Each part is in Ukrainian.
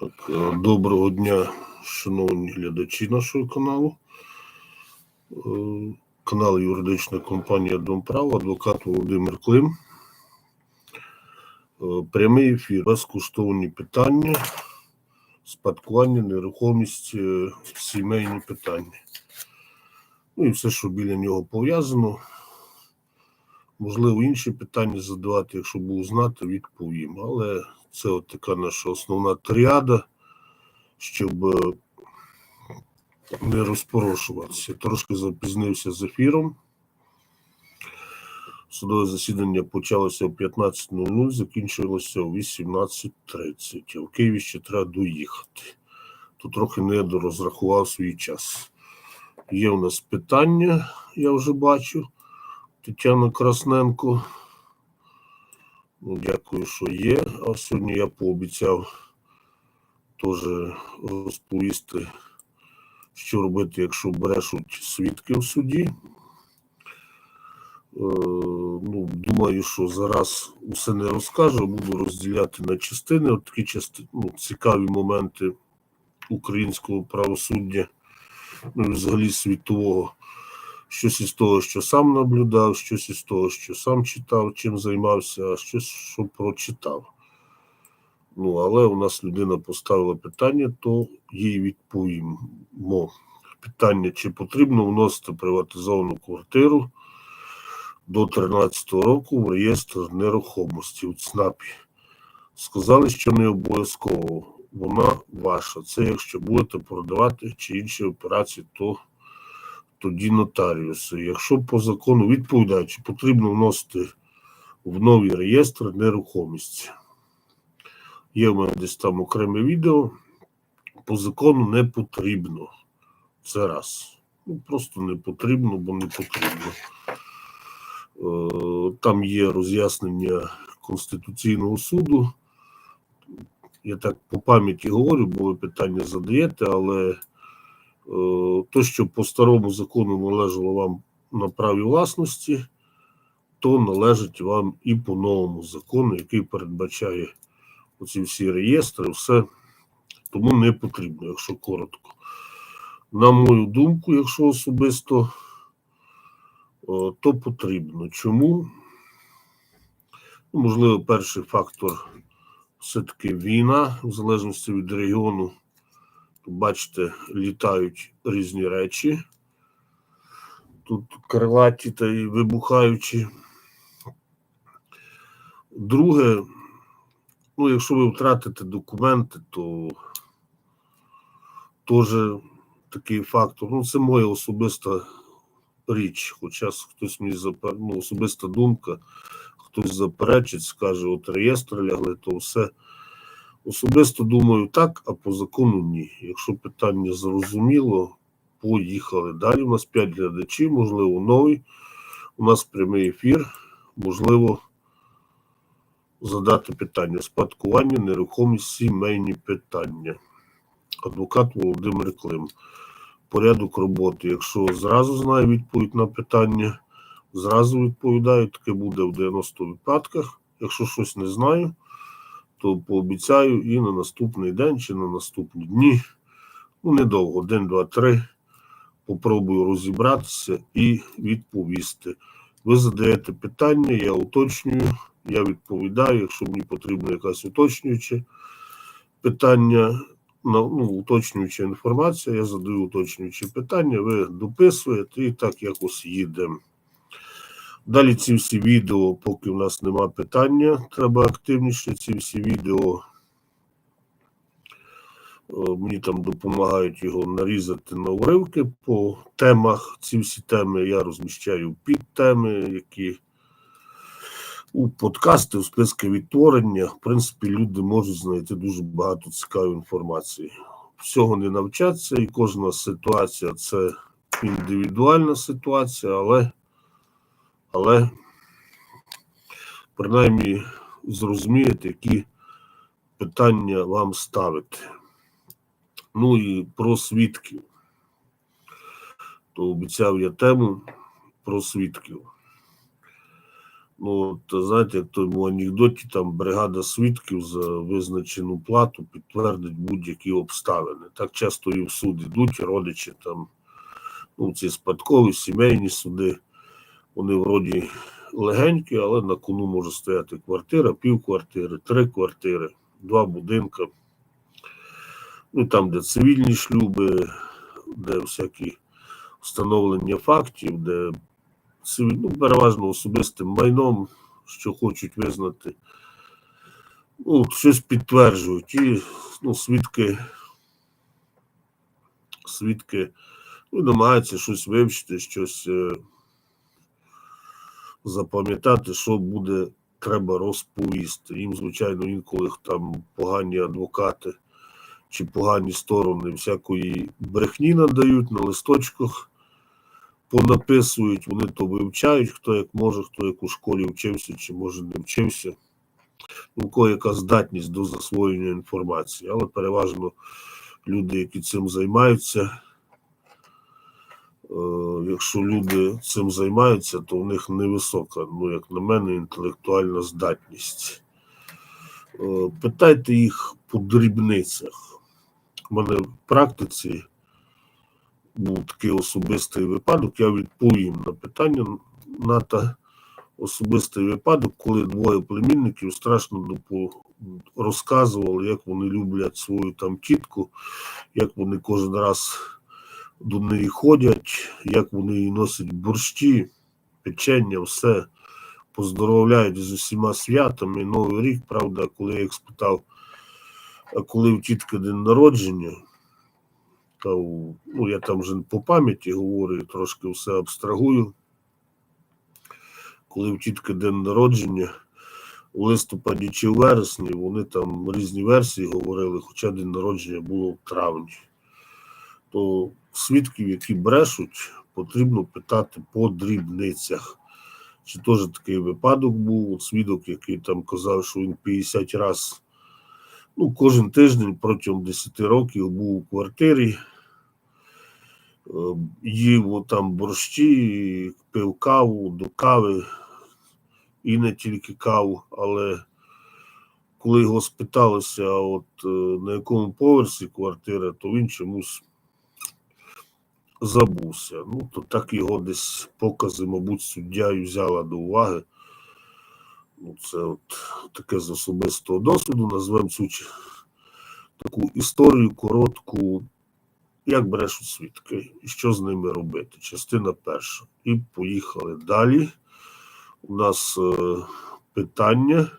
Так, е, доброго дня, шановні глядачі нашого каналу. Е, Канал юридична компанія Домправо, адвокат Володимир Клим. Е, Прямий ефір, безкоштовні питання, спадкування, нерухомість, сімейні питання. Ну і все, що біля нього пов'язано. Можливо, інші питання задавати, якщо буду знати, відповім. Але це от така наша основна тріада, щоб е, не розпорошуватися. Трошки запізнився з ефіром. Судове засідання почалося о 15.00, закінчилося о 18.30. А в Києві ще треба доїхати. То трохи не розрахував свій час. Є у нас питання, я вже бачу. Тетяна Красненко. Ну, дякую, що є. А сьогодні я пообіцяв теж розповісти, що робити, якщо брешуть свідки в суді. Е, ну, думаю, що зараз усе не розкажу, буду розділяти на частини. От такі частини, ну, цікаві моменти українського правосуддя, ну і взагалі світового щось із того, що сам наблюдав, щось із того, що сам читав, чим займався, а щось, що прочитав. Ну, але у нас людина поставила питання, то їй відповімо. Питання, чи потрібно вносити приватизовану квартиру до 13 року в реєстр нерухомості у ЦНАПі. Сказали, що не обов'язково. Вона ваша. Це якщо будете продавати чи інші операції, то тоді нотаріуси. Якщо по закону відповідаючи, потрібно вносити в новий реєстр нерухомість. Є в мене десь там окреме відео. По закону не потрібно. Це раз. Ну, просто не потрібно, бо не потрібно. Е, Там є роз'яснення Конституційного суду. Я так по пам'яті говорю, бо ви питання задаєте, але е, то, що по старому закону належало вам на праві власності, то належить вам і по новому закону, який передбачає оці всі реєстри, все тому не потрібно, якщо коротко. На мою думку, якщо особисто, то потрібно. Чому? Ну, Можливо, перший фактор все-таки війна, в залежності від регіону. Бачите, літають різні речі. Тут крилаті та й вибухаючі. Друге, ну, якщо ви втратите документи, то теж такий фактор. Ну, це моя особиста річ. Хоча хтось мені запер... ну, особиста думка, хтось заперечить, скаже, от реєстр лягли, то все. Особисто думаю так, а по закону ні. Якщо питання зрозуміло, поїхали. Далі у нас 5 глядачів, можливо, новий. У нас прямий ефір, можливо, задати питання. Спадкування, нерухомість, сімейні питання. Адвокат Володимир Клим. Порядок роботи. Якщо зразу знаю відповідь на питання, зразу відповідаю, таке буде в 90 випадках. Якщо щось не знаю, то пообіцяю і на наступний день чи на наступні дні. Ну, недовго, день, два, три. Попробую розібратися і відповісти. Ви задаєте питання, я уточнюю, я відповідаю, якщо мені потрібно якась уточнююче питання, ну, уточнююча інформація, я задаю уточнюючі питання, ви дописуєте і так якось їдемо. Далі ці всі відео, поки в нас нема питання, треба активніше. Ці всі відео е, мені там допомагають його нарізати на уривки по темах. Ці всі теми я розміщаю під теми, які у подкасти, у списки відтворення. В принципі, люди можуть знайти дуже багато цікавої інформації. Всього не навчаться, і кожна ситуація це індивідуальна ситуація, але але принаймні зрозумієте, які питання вам ставити. Ну і про свідків. То обіцяв я тему про свідків. Ну, от, знаєте, як в тому анекдоті, там бригада свідків за визначену плату підтвердить будь-які обставини. Так часто і в суд ідуть родичі там, ну, ці спадкові, сімейні суди, вони вроді легенькі, але на кону може стояти квартира, півквартири, три квартири, два будинка. Ну, там, де цивільні шлюби, де всякі встановлення фактів, де ну, переважно особистим майном, що хочуть визнати, ну, щось підтверджують. І ну, свідки, свідки ну, намагаються щось вивчити, щось е, запам'ятати, що буде треба розповісти. Їм, звичайно, інколи там погані адвокати чи погані сторони всякої брехні надають на листочках понаписують, вони то вивчають, хто як може, хто як у школі вчився, чи може не вчився. Ну, У кого яка здатність до засвоєння інформації, але переважно люди, які цим займаються. Е, Якщо люди цим займаються, то в них невисока, ну, як на мене, інтелектуальна здатність. Е, Питайте їх по дрібницях. У мене в практиці був такий особистий випадок, я відповім на питання на та особистий випадок, коли двоє племінників страшно розказували, як вони люблять свою там тітку, як вони кожен раз до неї ходять, як вони носять борщі, печення, все поздоровляють з усіма святами. Новий рік, правда, коли я їх спитав, а коли в тітки день народження, та ну, я там вже по пам'яті говорю, трошки все абстрагую. Коли в тітки день народження, у листопаді чи в вересні, вони там різні версії говорили, хоча день народження було в травні. То свідків, які брешуть, потрібно питати по дрібницях. Чи теж такий випадок був? Свідок, який там казав, що він 50 разів ну, кожен тиждень протягом 10 років був у квартирі, е, їв там борщі, пив каву до кави, і не тільки каву, але коли його спиталося, от е, на якому поверсі квартира, то він чомусь забувся. Ну, то так його десь покази, мабуть, суддя і взяла до уваги. Ну, це от таке з особистого досвіду. Назвемо цю таку історію коротку, як брешуть свідки, і що з ними робити. Частина перша. І поїхали далі. У нас е, питання.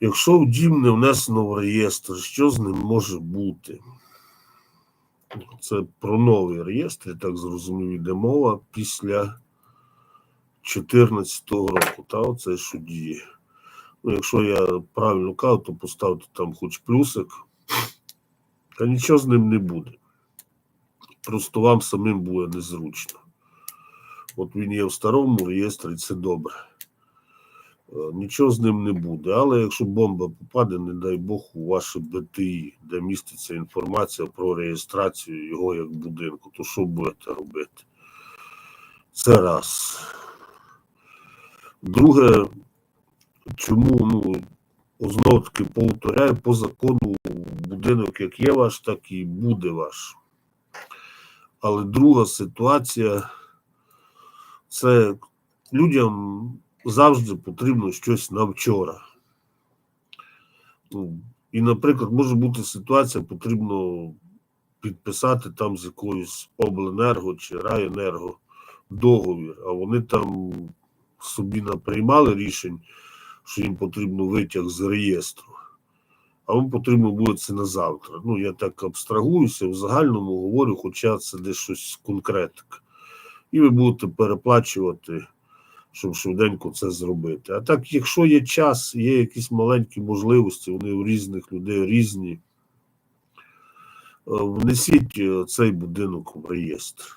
Якщо в дім не внесено в реєстр, що з ним може бути? Це про новий реєстр, я так зрозумів, йде мова після 2014 року, та оце що діє. Ну, якщо я правильно кажу, то поставте там хоч плюсик, та нічого з ним не буде. Просто вам самим буде незручно. От він є в старому реєстрі, це добре. Е, Нічого з ним не буде. Але якщо бомба попаде, не дай Бог, у ваше БТІ, де міститься інформація про реєстрацію його як будинку, то що будете робити? Це раз. Друге, чому, ну, знову таки повторяю, по закону будинок як є ваш, так і буде ваш. Але друга ситуація це людям завжди потрібно щось на вчора. Ну, і, наприклад, може бути ситуація, потрібно підписати там з якоюсь обленерго чи райенерго договір, а вони там собі наприймали рішень, що їм потрібно витяг з реєстру, а вам потрібно буде це на завтра. Ну, я так абстрагуюся, в загальному говорю, хоча це десь щось конкретика. І ви будете переплачувати, щоб швиденько це зробити. А так, якщо є час, є якісь маленькі можливості, вони у різних людей різні, е, внесіть е, цей будинок в реєстр.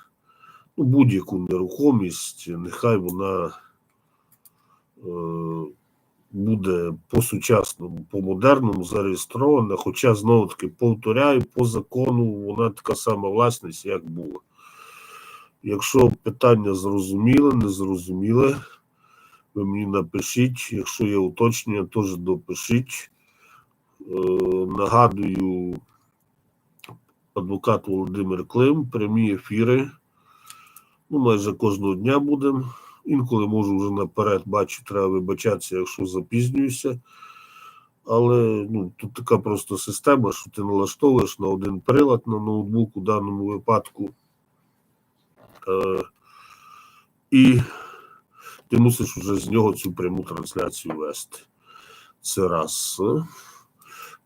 Ну, будь-яку нерухомість, нехай вона е, буде по-сучасному, по-модерному зареєстрована, хоча, знову таки, повторяю, по закону вона така сама власність, як була. Якщо питання зрозуміле, незрозуміле, ви мені напишіть. Якщо є уточнення, теж допишіть. Е, нагадую, адвокат Володимир Клим, прямі ефіри. Ну, майже кожного дня будемо. Інколи можу вже наперед бачу, треба вибачатися, якщо запізнююся. Але ну, тут така просто система, що ти налаштовуєш на один прилад на ноутбук у даному випадку. Е, і ти мусиш вже з нього цю пряму трансляцію вести. Це раз.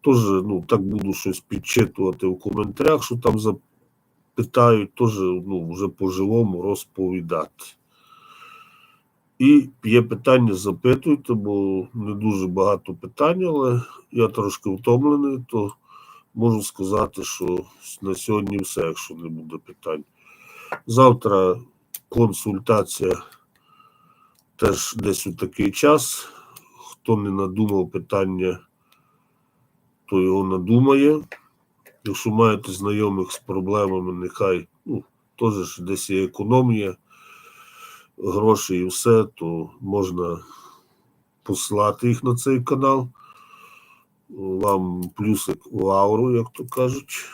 Тож, ну, так буду щось підчитувати в коментарях, що там запитають, теж ну, вже по-живому розповідати. І є питання, запитуйте, бо не дуже багато питань, але я трошки втомлений, то можу сказати, що на сьогодні все, якщо не буде питань. Завтра консультація теж десь у такий час. Хто не надумав питання, то його надумає. Якщо маєте знайомих з проблемами, нехай ну, теж десь є економія грошей і все, то можна послати їх на цей канал. Вам плюсик у ауру, як то кажуть.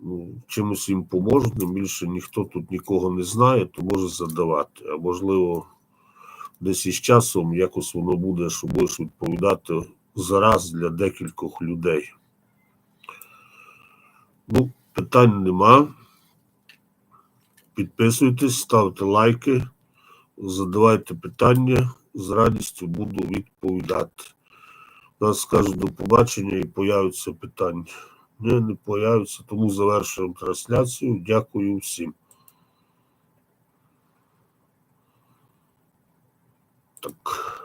Ну, чимось їм поможуть, тим більше ніхто тут нікого не знає, то може задавати. А можливо, десь із часом якось воно буде, що будеш відповідати зараз для декількох людей. Ну, питань нема. Підписуйтесь, ставте лайки, задавайте питання, з радістю буду відповідати. Нас скажуть до побачення і появляться питання. Ні, не появиться, тому завершуємо трансляцію. Дякую всім. Так.